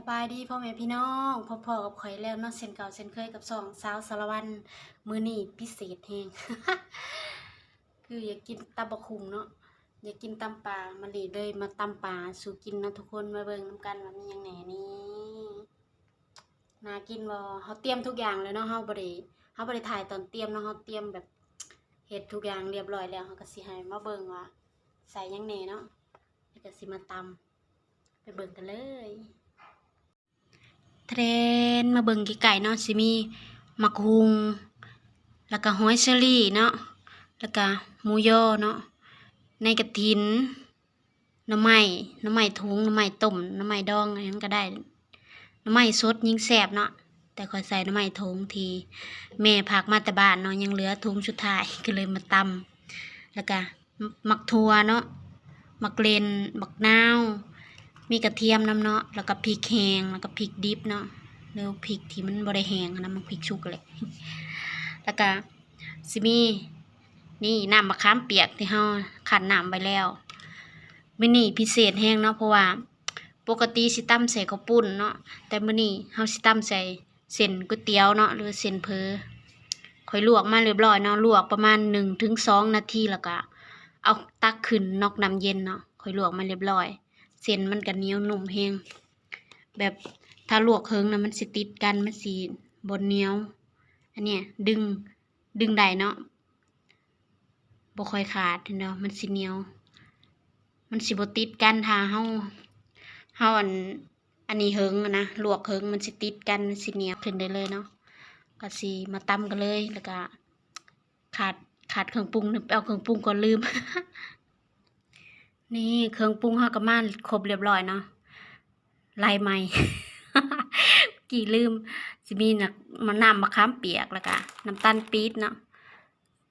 สบายดีพ่อแม่พี่น้องพ่อพ่อกับข่อยแล้วเนาะเส้นเก่าเส้นเคยกับสองสาวสารวันมือนี้พิเศษแฮงคืออยากกินตำบักคุงเนาะอยากกินตำปลามาลีเลยมาตำปลาสู่กินนะทุกคนมาเบิ่งนํกันว่ามีหยังแหนนี่น่ากินบ่เฮาเตรียมทุกอย่างเลยเนาะเฮาบ่ได้เฮาบ่ได้ถ่ายตอนเตรียมเนาะเฮาเตรียมแบบเฮ็ดทุกอย่างเรียบร้อยแล้วเฮาก็สิให้มาเบิ่งว่าใส่ยังแหน่เนาะแล้วก็สิมาตำไปเบิ่งกันเลย เทรนมาเบิ่งไก่เนาะสิมีมักฮุง แล้วก็หอยเชอรี่เนาะแล้วก็หมูยอเนาะในกระถินน้ำไม้น้ำไม้ทุงน้ำไม้ต้มน้ำไม้ดองอะไรนั้นก็ได้น้ำไม้สดยิ่งแซ่บเนาะแต่คอยใส่น้ำไม้ทุงทีแม่พักมาแต่บ้านเนาะยังเหลือทุงสุดท้ายก็เลยมาตำแล้วก็มักทัวเนาะมักเลนมักนาว มีกระเทียมน้ำเนาะแล้วก็พริกแห้งแล้วก็พริกดิบเนาะหรือพริกที่มันบ่ได้แห้งนะมันพริกชุกเลยแล้วก็สิมีนี่น้ำมะขามเปียกที่เฮาขันน้ำไปแล้วมื้อนี้พิเศษแห้งเนาะเพราะว่าปกติสิตำใส่ข้าวปุ้นเนาะแต่มื้อนี้เฮาสิตำใส่เส้นก๋วยเตี๋ยวเนาะหรือเส้นเพอค่อยลวกมาเรียบร้อยเนาะลวกประมาณ1ถึง2นาทีแล้วก็เอาตักขึ้นนอกน้ำเย็นเนาะค่อยลวกมาเรียบร้อย เส้นมันก็เหนียวนุ่มแฮงแบบถ้าลวกเคิงนะมันสิติดกันมันสิบนเหนียว อันเนี้ยดึงดึงได้เนาะบ่ค่อยขาดเนาะมันสิเหนียว มันสิบ่ติดกันถ้าเฮาเฮาอันอันนี้เฮิงนะลวกเฮิงมันสิติดกันมันสิเหนียวขึ้นได้เลยเนาะก็สิมาตำกันเลยแล้วก็ขาดขาดเครื่องปรุงเอาเครื่องปรุงก่อนลืม นี่เครื่องปรุงเฮาก็มาครบเรียบร้อยเนาะลายใหม่ กี่ลืมสิมีน่ะมะนาวมะขามเปียกแล้วก็น้ำตาลปี๊บเนาะ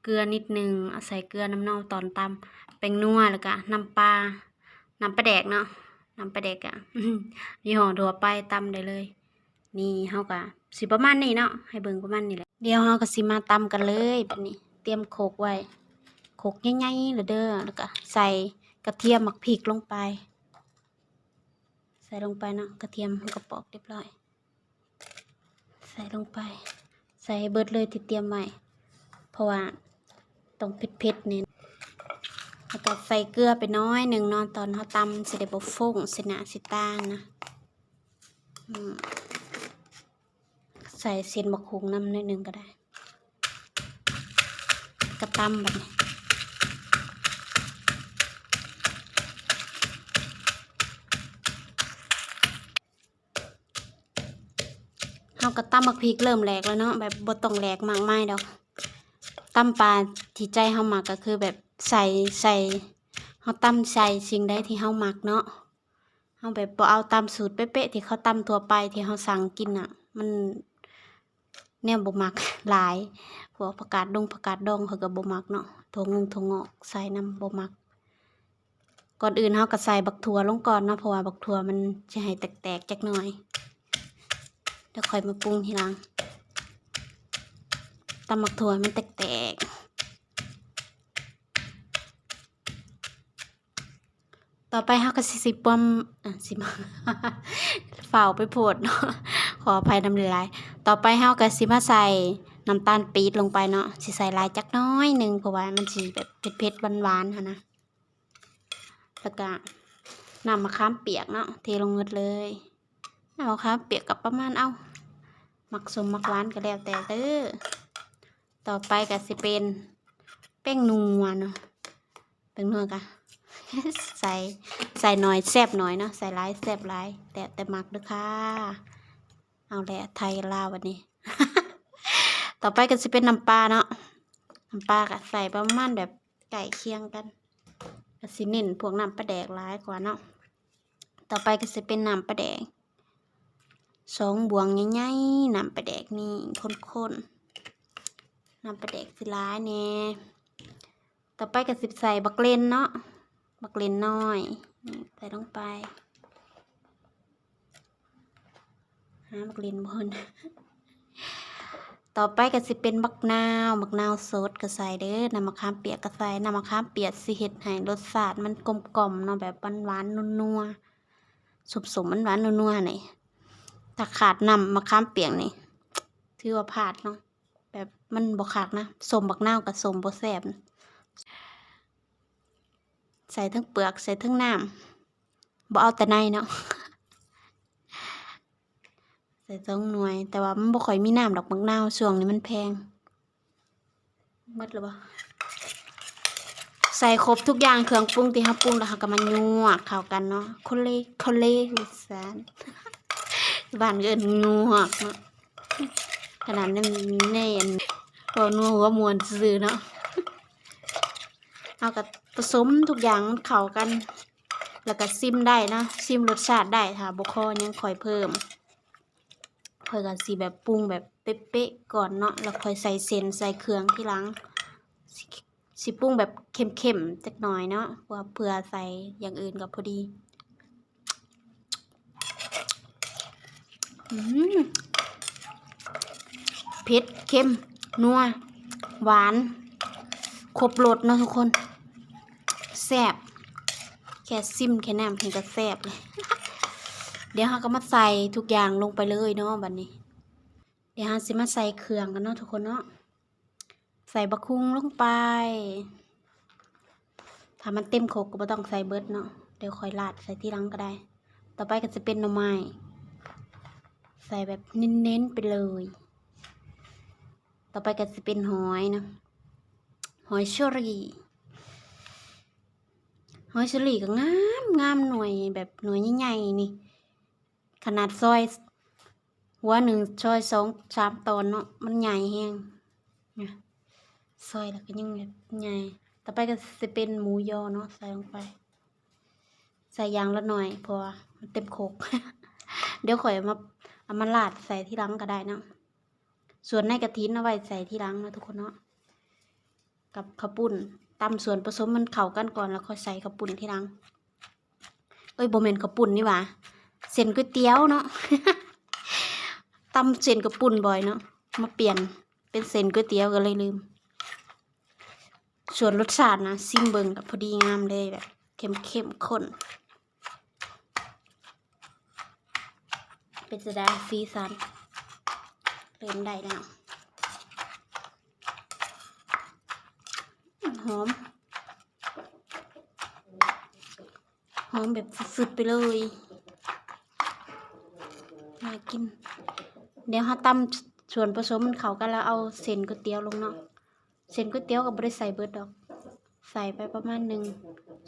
เกลือนิดนึงใส่เกลือน้ำเน่าตอนตำแป้งนัวแล้วก็น้ำปลาน้ำปลาแดกเนาะน้ำปลาแดกอะยี่ห้อทั่วไปตำได้เลย นี่เฮาก็สิประมาณนี้เนาะให้เบิ่งประมาณนี้แหละเดี๋ยวเฮาก็สิมาตำกันเลยแบบนี้ เตรียมโขกไว้โขกใหญ่ๆเลยเด้อแล้วก็ใส่ กระเทียมหมักพริกลงไป ใส่ลงไปเนาะกระเทียมมันก็ปอกเรียบร้อย ใส่ลงไป ใส่ให้เบิดเลยที่เตรียมไว้เพราะว่าต้องเผ็ดๆเนี่ยแล้วก็ใส่เกลือไปน้อยหนึ่งนาะตอนเขาตำสิได้บ่ฟุ้งสินาสิตางนะใส่เส้นบักหุงน้ำนิดหนึ่งก็ได้ กระตำแบบนี้ เฮาก็ตำบักพริกเริ่มแหลกแล้วเนาะแบบบ่ต้องแหลกมากไมายดอกตำปลาที่ใจเฮามักก็คือแบบใส่ใส่เฮาตำใส่สิ่งใดที่เฮามักเนาะเฮาแบบบ่เอาตามสูตรเป๊ะๆที่เขาตำทั่วไปที่เฮาสั่งกินอะ มันแนวบ่มักหลายพวกผักกาดดงผักกาดดองเขาก็บ่มักเนาะถั่วงงถั่วงอกใส่น้ำบ่มักก่อนอื่นเฮาก็ใส่บักถั่วลงก่อนเนาะเพราะว่าบักถั่วมันจะให้แตกๆจักหน่อย ดี๋ยวค่อยมาปรุงทีหลังตำหมักถั่วมันแตกๆ ต่อไปเฮาก็สิสิปมอะสิมาฝ่าไปโพดเนาะขออภัยน้ำลายต่อไปเฮาก็สิมาใส่น้ำตาลปี๊บลงไปเนาะสิใส่ลายจักน้อยหนึ่งเพราะว่ามันสิแบบเผ็ดๆหวานๆค่ะนะแล้วก็นำมะขามเปียกเนาะเทลงเงดเลยมะขามเปียกกับประมาณเอา มักสมมักหวานก็แล้วแต่เด้อต่อไปก็สิเป็นแป้งนัวเนาะแป้งนัวกะใส่ใส่หน่อยแซบหน่อยเนาะใส่หลายแซบหลายแต่แต่มักด้อค่ะเอาแหละไทยลาววันนี้ ต่อไปก็สิเป็นน้ำปลาเนาะน้ำปลาก็ใส่ประมาณแบบไก่เคียงกันก็สิเน้นพวกน้ำปลาแดกหลายกว่าเนาะต่อไปก็สิเป็นน้ำปลาแดก สองบวงใหญ่ๆน้ำปแดกนี่ข้นๆน้ำปแดกสิร้ายแน่ต่อไปก็สิใส่บักเลนเนาะบักเลนน้อยนี่ใส่ลงไปหาบักเลนบนต่อไปก็สิเป็นบักนาวบักนาวสดก็ใส่เด้อน้ำมะขามเปียกก็ใส่น้ำมะขามเปียกสิเฮ็ดให้รสชาติมันกลมกล่อมเนาะแบบหวานๆนัวๆสุบสมมันหวานนัวๆหน่อย ถ้าขาดน้ำมะขามเปียกนี่ถือว่าพลาดเนาะแบบมันบ่คักนะสมบักนาวกับสมบ่แซ่บนะใส่ทั้งเปลือกใส่ทั้งน้ำบ่เอาแต่ในเนาะใส่ต้งหน่วย แต่ว่ามันบ่ค่อยมีน้ำดอกบักนาวช่วงนี้มันแพงหมดแล้วบ่าใส่ครบทุกอย่างเครื่องปรุงที่เฮาปรุงแล้วเฮาก็มายวเข้ากันเนาะคนเล่คนเลวิสาน บ้านเอินยวกเนาะขนาดนั้นแน่นบ่นัวหัวมวนซื่อเนาะเอาก็ผสมทุกอย่างเข้ากัน แล้วก็ซิมได้นะซิมรสชาติได้ถ้าบ่คอยังคอยเพิ่มคอยก็สิแบบปรุงแบบเป๊ะๆก่อนเนาะแล้วคอยใส่เส้นใส่เครื่องที่หลังสิปรุงแบบเข้มๆจักหน่อยเนาะเพื่อเผื่อใส่อย่างอื่นก็พอดี อืม เผ็ดเค็ม นัว หวาน ครบรสเนาะทุกคน แซ่บ แค่ซิมแค่น้ำเห็นก็แซ่บเลย เดี๋ยวเราก็มาใส่ทุกอย่างลงไปเลยเนาะบัดนี้ เดี๋ยวเราสิมาใส่เครื่องกันเนาะทุกคนเนาะ ใส่บะคุงลงไป ถ้ามันเต็มโคกก็บ่ต้องใส่เบิดเนาะ เดี๋ยวค่อยราดใส่ที่หลังก็ได้ ต่อไปก็จะเป็นหน่อไม้ ใส่แบบเน้นๆไปเลย ต่อไปก็จะเป็นหอยนะ หอยเชอรี่หอยเชอรี่ก็งามงามหน่วยแบบหน่วยใหญ่ๆนี่ ขนาดซอยหัวหนึ่งซอยสองสามตอนเนาะมันใหญ่แฮงซอยแล้วก็ยังแบบใหญ่ต่อไปก็จะเป็นหมูยอเนาะใส่ลงไป ใส่ยางละหน่อยพราะว่ามันเต็มโคก เดี๋ยวข่อยมา เอามาลาดใส่ที่หลังก็ได้เนาะส่วนในกระถินเอาไว้ใส่ที่หลังนะทุกคนเนาะกับข้าวปุ้นตำส่วนผสมมันเข้ากันก่อนแล้วค่อยใส่ข้าวปุ้นที่หลังเอ้ยโบเมนข้าวปุ้นนี่หว่าเส้นก๋วยเตี๋ยวเนาะตำเส้นกับปุ่นบ่อยเนาะมาเปลี่ยนเป็นเส้นก๋วยเตี๋ยวก็เลยลืม ส่วนรสชาตินะซิมเบิงกับพอดีงามเลยแบบเข้มเข้มข้น เป็นจะได้ซีซันเริ่มได้แล้วหอม หอมแบบสุดๆไปเลยน่ากิน เดี๋ยวเราตำส่วนผสมมันเข้ากันแล้วเอาเส้นก๋วยเตี๋ยวลงเนาะเส้นก๋วยเตี๋ยวกับบริใส่เบิร์ดดอก ใส่ไปประมาณหนึ่ง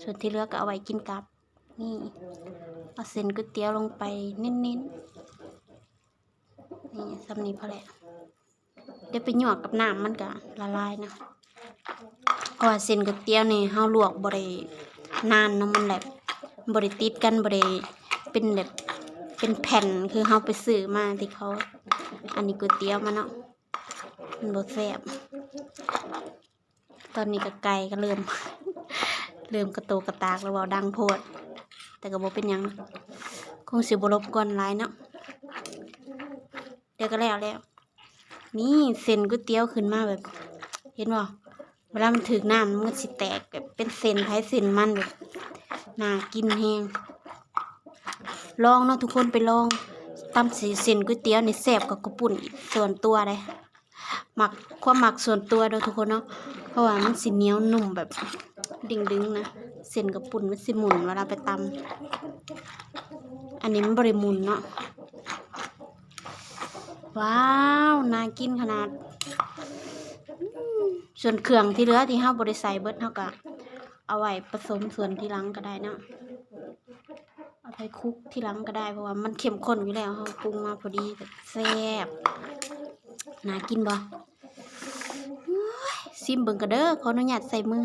ส่วนที่เหลือก็เอาไว้กินกับ นี่ เอาเส้นก๋วยเตี๋ยวลงไปเน้นๆ นี่สำนีพอแหละเดี๋ยวไปหยวกกับน้ำมันก็ละลายนะเพราะเส้นก๋วยเตี๋ยวนี่เฮาลวกบ่ได้นานเนาะมันแบบบ่ได้ติดกันบ่ได้เป็นแบบเป็นแผ่นคือเฮาไปซื้อมาที่เขา อันนี้ก๋วยเตี๋ยวมาเนาะมันบ่แซบตอนนี้ก็ไก่ก็เริ่ม เริ่มกระโตกกระตากแล้วเว้าดังโพด แต่ก็บ่เป็นยัง คงสิบรบกวนหลายเนาะ เดี๋ยวก็แล้วแล้ว นี่เส้นก๋วยเตี๋ยวขึ้นมาแบบ เห็นบ่เวลามันถึกน้ำมันสิแตกแบบเป็นเส้นไผเส้นมันแบบน่ากินแฮงลองเนาะทุกคนไปลองตำสีเส้นก๋วยเตี๋ยวนี่แซ่บกว่ากระปุ่นส่วนตัวเลยหมักความหมักส่วนตัวเด้อทุกคนเนาะเพราะว่ามันสิเหนียวนุ่มแบบดิ่งดึงๆนะเส้นกระปุ่นมันสิหมุนเวลาไปตำอันนี้มันบริมุนเนาะ ว้าว น่ากินขนาด ส่วนเครื่องที่เหลือที่เฮาบริใส่เบิดเฮาก็เอาไว้ผสมส่วนที่หลังก็ได้เนาะเอาไปคลุกที่หลังก็ได้เพราะว่ามันเข้มข้นอยู่แล้วเฮาปรุงมาพอดีแบบแซ่บน่ากินบ่โอ้ยซิมเบิ่งกันเด้อขออนุญาตใส่มือ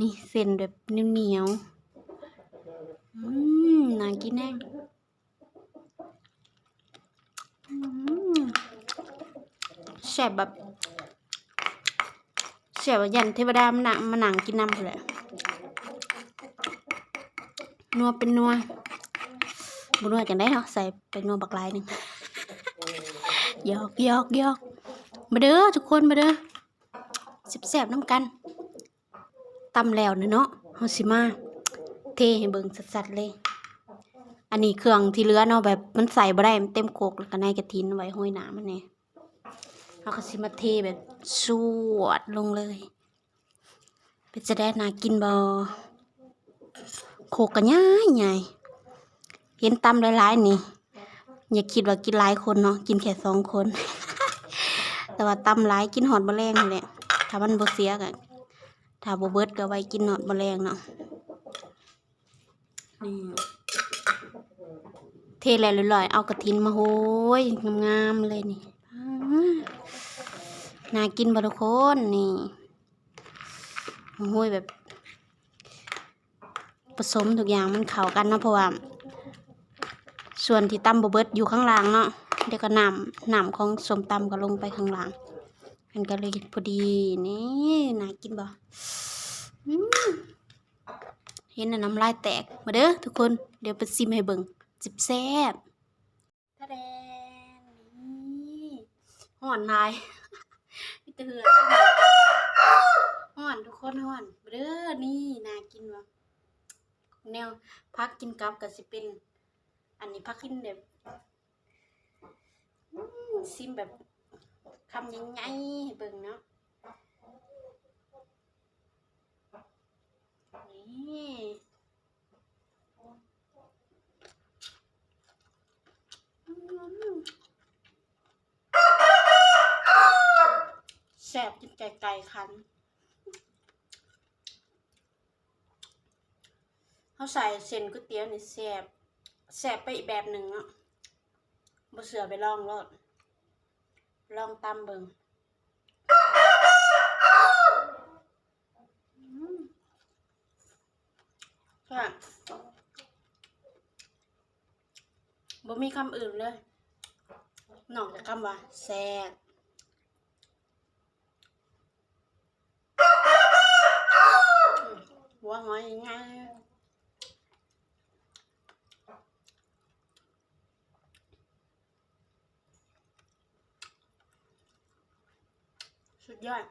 นี่เส้นแบบเหนียวๆอืมน่ากินแน่ อืม แซ่บแบบแซ่บแบบยันเทวดามันหนังมาหนังกินน้ำเลยนัวเป็นนัวบุนัวจังได้เนาะใส่เป็นนัวบักลายหนึ่งยอกยอกยอกมาเด้อทุกคนมาเด้อแซ่บน้ำกันตำแล้วเนาะเฮาสิมาเทให้เบิ่งสัดๆเลย อันนี้เครื่องที่เหลือเนาะแบบมันใส่บ่ได้มันเต็มโคกแล้วก็ในกระทินไว้ห้อยหนามันนี่ เราก็สิมาเทแบบสวดลงเลยเป็นจะได้นากินบ่โคกกันง่ายง่เห็นตำหลายๆนี่ อย่าคิดว่ากินหลายคนเนาะกินแค่สองคน แต่ว่าตำหลายกินหอดแมลงนั่นแหละถ้ามันบ่เสียกันถ้าบ่เบิดก็ไว้กินหอดแมลงเนาะนี่เทแล้วลอยๆเอากระถินมาโหยงามๆเลยนี่ น่ากินบทุกคนนี่โหยแบบผสมทุกอย่างมันเข้ากันเนาะเพราะว่าส่วนที่ตำบเบิดอยู่ข้างล่างเนาะเดี๋ยวก็นำนำของสมตำก็ลงไปข้างล่างมันก็เลยพอดีนี่น่ากินบ่อืมเห็นน้ำลายแตกมาเด้อทุกคนเดี๋ยวไปซิมให้เบิ่งจิบแซ่บทะแดนนี่ ห่อนนายมีแต่เหือดห่อนทุกคนห่อนมาเด้อนี่นากินบ่แนวพักกินกับก็สิเป็น อันนี้พักกินแบบซิมแบบคำยังไงเบิ่งเนาะนี่อืม แซ่บจินไก่ไก่คันเขาใส่เส้นก๋วยเตี๋ยวนี่แซ่บแสบไปอีกแบบหนึ่งเนาะบ่เสือไปลองรดลองตำเบิงอืมค่ะบ่มีคำอื่นเลยนอกจากคำว่าแซ่บอื มหัวหอยยังไงสุดยอด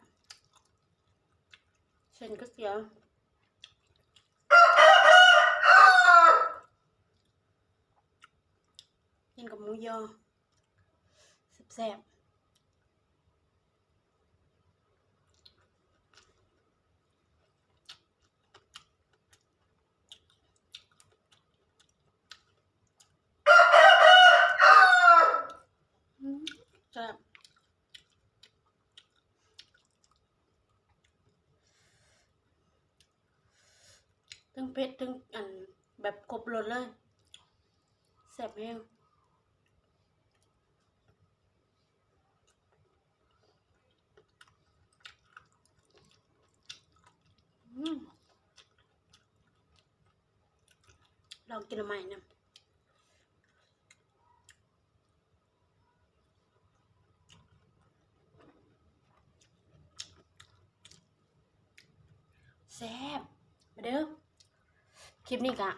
เส้นก๋วยเตี๋ยวกินกับหมูยอแซ่บๆอืมแซ่บ ทั้งเผ็ดถึงอันแบบครบรสเลยแซ่บแห้งลองกินใหม่นะแซ่บมาเด้อ คลิปนี้กะ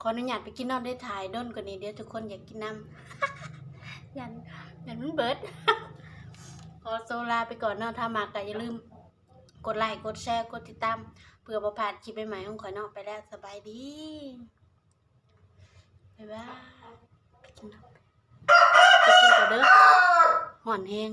ขออนุญาตไปกินนอนได้ถ่ายด้นกว่านี้เดี๋ยวทุกคนอยากกินน้ำยันยันมันเบิดขอโซลาไปก่อนเนาะถ้ามากก็อย่าลืม กดไลค์กดแชร์กดติดตามเพื่อประพลาดคลิปใหม่ๆของขอยเนาะไปแล้วสบายดีบ๊ายบายไปกินน้ำไปกินก่อนเด้อห่อนแห้ง